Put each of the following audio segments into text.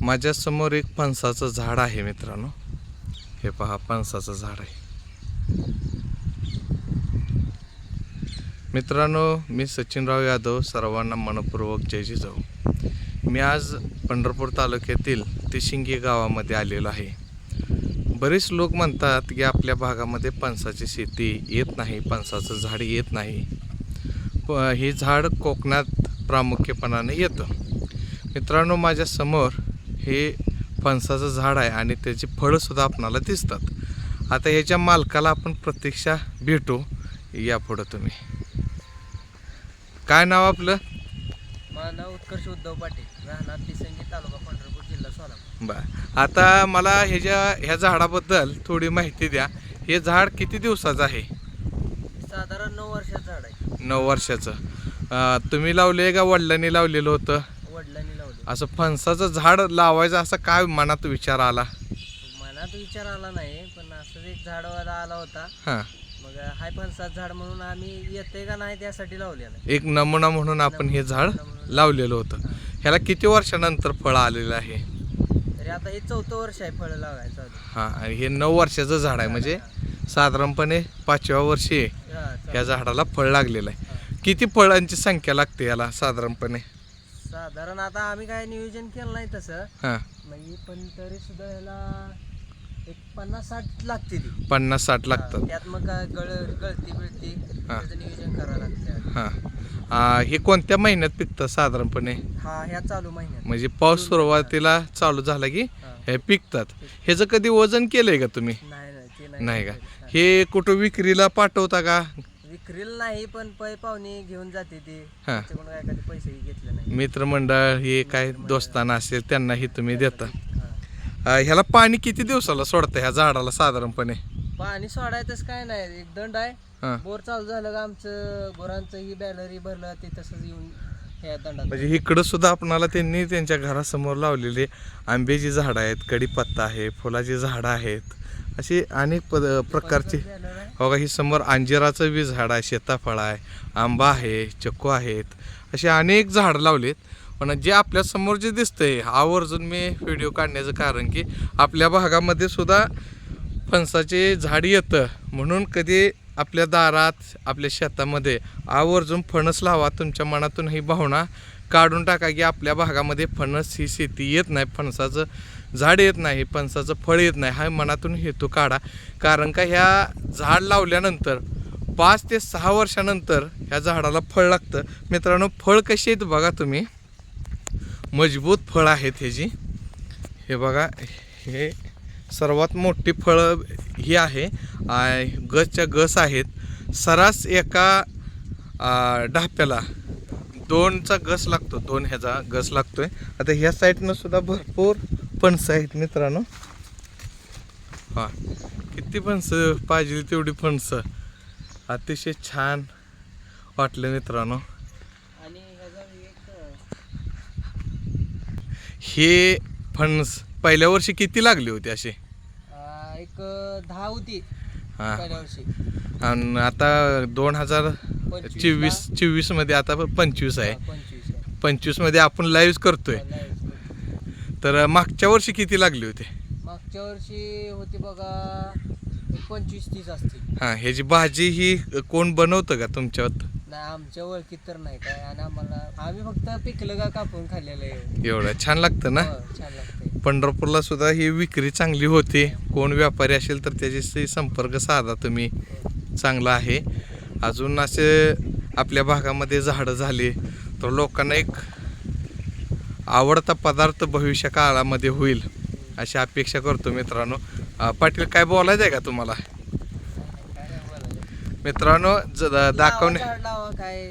माझ्यासमोर एक फणसाचं झाड आहे मित्रांनो. हे पहा फणसाचं झाड आहे. मित्रांनो मी सचिनराव यादव सर्वांना मनपूर्वक जय जिजाऊ. मी आज पंढरपूर तालुक्यातील तिशिंगी गावामध्ये आलेलो आहे. बरेच लोक म्हणतात की आपल्या भागामध्ये पणसाची शेती येत नाही पणसाचं झाड येत नाही. प हे झाड कोकणात प्रामुख्यपणाने येतं. मित्रांनो माझ्यासमोर हे फणसाचं झाड आहे आणि त्याची फळंसुद्धा आपणाला दिसतात. आता ह्याच्या मालकाला आपण प्रत्यक्षा भेटू. या पुढं तुम्ही. काय नाव आपलं? माझं नाव उत्कर्ष उद्धव पाटील. राहणार तिसंगी तालुका पंढरपूर जिल्हा सोलापूर. बर. आता मला ह्याच्या ह्या झाडाबद्दल थोडी माहिती द्या. हे झाड किती दिवसाचं आहे? साधारण नऊ वर्षाचं झाड आहे. नऊ वर्षाचं. तुम्ही लावले का? वडिलांनी लावलेलं होतं. असं फणसाचं झाड लावायचं असं काय मनात विचार आला? मनात विचार आला नाही पण असंच एक झाडवाला आला होता. हां. मग हाय फणसाचं झाड म्हणून आम्ही येते का नाही त्यासाठी लावलेलं एक नमुना म्हणून आपण हे झाड लावलेलं होतं. ह्याला किती वर्षानंतर फळ आलेलं आहे? तरी आता हे चौथं वर्ष आहे फळं लावायचं अजून. हां आणि हे नऊ वर्षाचं झाड आहे. म्हणजे साधारणपणे पाचव्या वर्षी हा, चालेल. या झाडाला फळ लागलेलं आहे. किती फळांची संख्या लागते याला साधारणपणे? साधारण आता आम्ही काय नियोजन केलं नाही तसं. हां. म्हणजे पण तरी सुद्धा ह्याला एक पन्नास साठ लागते ती. पन्नास साठ लागतात त्यात मग काय गळ गळती बिळती त्याचं नियोजन करावं लागतं. हां. आ, हे कोणत्या महिन्यात पिकतं साधारणपणे? हा ह्या चालू महिन्यात. म्हणजे पाऊस सुरुवातीला चालू झाला की हा. पिकतात. ह्याचं कधी वजन केलंय का तुम्ही? नाही नाही ते नाही नाही का. हे कुठं विक्रीला पाठवता का? विक्रीला नाही पण पै पाहुणे घेऊन जाते ते. हा. त्याच्याकडून काय कधी पैसे घेतले नाही. मित्रमंडळ हे काय दोस्ताना असेल त्यांनाही तुम्ही देता. हा. ह्याला पाणी किती दिवसाला सोडतं ह्या झाडाला साधारणपणे? पाणी सोडायचंच काय नाही एक दंड आहे. हां. बोर चालू झालं का आमचं गुरांचं ही बॅलरी भरलं ते तसंच येऊन ह्या दंडात म्हणजे इकडं सुद्धा आपणाला त्यांनी त्यांच्या घरासमोर लावलेले आंब्याची झाडं आहेत कडीपत्ता आहे फुलाची झाडं आहेत अशी अनेक पद प्रकारची बॅलर हो बघा ही समोर अंजिराचं बी झाड आहे सीताफळ आहे आंबा आहे चक्कू आहेत असे अनेक झाडं लावलेत. पण जे आपल्यासमोर जे दिसतंय आवर्जून मी व्हिडिओ काढण्याचं कारण की आपल्या भागामध्ये सुद्धा फणसाचे झाड येतं. म्हणून कधी आपल्या दारात आपल्या शेतामध्ये. आवर्जून फणस लावा. तुमच्या मनातून ही भावना काढून टाका की आपल्या भागामध्ये फणस ही शेती येत नाही. फणसाचं झाड येत नाही फणसाचं फळ येत नाही. हा मनातून हेतू काढा. कारण का ह्या झाड लावल्यानंतर पाच ते सहा वर्षानंतर ह्या झाडाला फळ लागतं. मित्रांनो फळ कशी आहेत बघा तुम्ही. मजबूत फळ आहेत ह्याची हे बघा हे सर्वात मोठी फळं ही आहे. गसच्या गस आहेत. सरास एका ढाप्याला दोनचा गस लागतो. दोन ह्याचा गस लागतोय. आता ह्या साईडनं सुद्धा भरपूर फणसं आहेत मित्रांनो. हा किती फणसं पाहिजे तेवढी फणसं. अतिशय छान वाटलं मित्रांनो. हे फणस पहिल्या वर्षी किती लागले होते असे अं, एक दहा होती. हा. पहिल्या वर्षी. आणि आता दोन हजार चोवीस चोवीसमध्ये आता पंचवीस आहे. पंचवीस आहे. पंचवीसमध्ये आपण लाईव्ह करतोय. तर मागच्या वर्षी किती लागले होते? मागच्या वर्षी होती बघा एक पंचवीस तीस असतील. हा ह्याची भाजी ही कोण बनवतं का तुमच्यात? नाही आमच्या ओळखीत तर नाही काय. आणि आम्हाला आम्ही फक्त पिकलं का कापून खाल्लेलं आहे. एवढं छान लागतं ना? हो, छान लागते पंढरपूरला सुद्धा ही विक्री चांगली होते. कोण व्यापारी असेल तर त्याच्याशी संपर्क साधा तुम्ही. चांगला आहे. अजून असे आपल्या भागामध्ये झाडं झाली तर लोकांना एक आवडता पदार्थ भविष्य काळामध्ये होईल अशी अपेक्षा करतो मित्रांनो. पाटील काय बोलायचं आहे का तुम्हाला? मित्रांनो ज- दाखवणे काय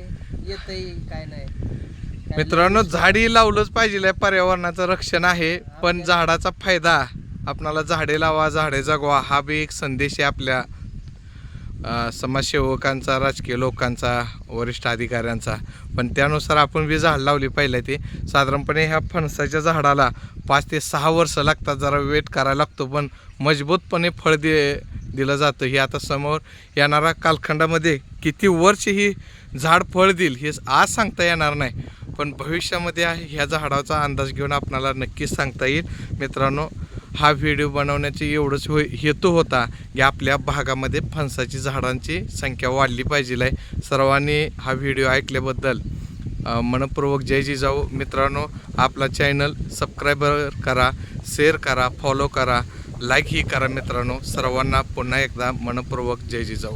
येत काय नाही. मित्रांनो झाडी लावलंच पाहिजे पर्यावरणाचं रक्षण आहे पण झाडाचा फायदा. आपणाला झाडे लावा झाडे जगवा हा बी एक संदेश आहे आपल्या समाजसेवकांचा राजकीय लोकांचा वरिष्ठ अधिकाऱ्यांचा. पण त्यानुसार आपण बी झाड लावली पाहिजे ते. साधारणपणे ह्या फणसाच्या झाडाला पाच ते सहा वर्ष लागतात जरा वेट करायला लागतो पण मजबूतपणे फळ दे दिलं जातं. हे आता समोर येणाऱ्या कालखंडामध्ये किती वर्ष ही झाड फळ देईल हे आज सांगता येणार नाही. पण भविष्यामध्ये ह्या झाडाचा अंदाज घेऊन आपणाला नक्कीच सांगता येईल. मित्रांनो हा व्हिडिओ बनवण्याचे एवढंच हो हेतू होता की आपल्या भागामध्ये फणसाची झाडांची संख्या वाढली पाहिजे आहे सर्वांनी हा व्हिडिओ ऐकल्याबद्दल मनपूर्वक जय जिजाऊ. मित्रांनो आपला चॅनल सबस्क्राईबर करा शेअर करा फॉलो करा लाईकही करा मित्रांनो. सर्वांना पुन्हा एकदा मनपूर्वक जय जिजाऊ.